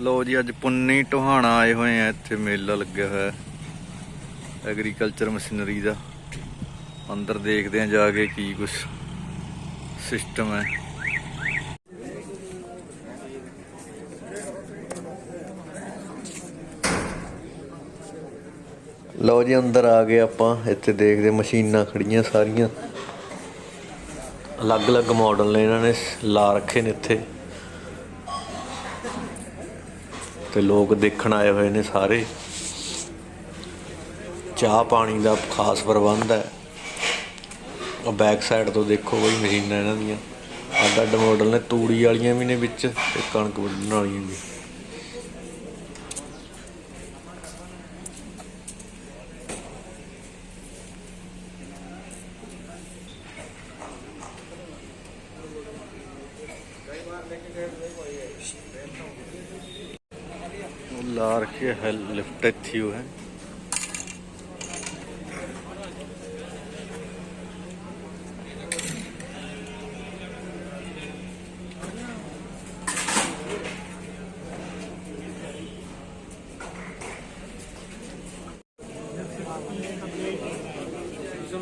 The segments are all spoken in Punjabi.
ਲੋ ਜੀ, ਅੱਜ ਪੁੰਨੀ ਟੋਹਾਣਾ ਆਏ ਹੋਏ ਆ, ਇੱਥੇ ਮੇਲਾ ਲੱਗਿਆ ਹੋਇਆ। ਐਗਰੀਕਲਚਰ ਮਸ਼ੀਨਰੀ ਦਾ। ਅੰਦਰ ਦੇਖਦੇ ਆ ਜਾ ਕੇ ਕੀ ਕੁਛ ਸਿਸਟਮ ਹੈ। ਲਓ ਜੀ, ਅੰਦਰ ਆ ਗਏ ਆਪਾਂ। ਇੱਥੇ ਦੇਖਦੇ ਮਸ਼ੀਨਾਂ ਖੜੀਆਂ ਸਾਰੀਆਂ। ਅਲੱਗ-ਅਲੱਗ ਮਾਡਲ ਨੇ ਇਹਨਾਂ ਨੇ ਲਾ ਰੱਖੇ ਨੇ ਇੱਥੇ। ਤੇ ਲੋਕ ਦੇਖਣ ਆਏ ਹੋਏ ਨੇ ਸਾਰੇ। ਚਾਹ ਪਾਣੀ ਦਾ ਖਾਸ ਪ੍ਰਬੰਧ ਹੈ। ਉਹ ਬੈਕ ਸਾਈਡ ਤੋਂ ਦੇਖੋ ਬਈ ਮਸ਼ੀਨਾਂ ਇਹਨਾਂ ਦੀਆਂ। ਅੱਡ ਅੱਡ ਮਾਡਲ ਨੇ, ਤੂੜੀ ਵਾਲੀਆਂ ਵੀ ਨੇ ਵਿੱਚ ਤੇ ਕਣਕ ਵੱਢਣ ਵਾਲੀਆਂ ਵੀ। ਉਹ ਲਾ ਰੱਖੇ ਹੈ ਲਿਫਟ ਇੱਥੇ ਉਹ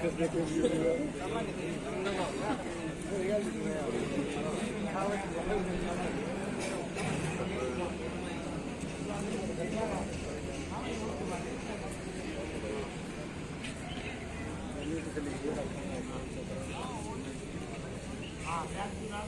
Ah, that's not.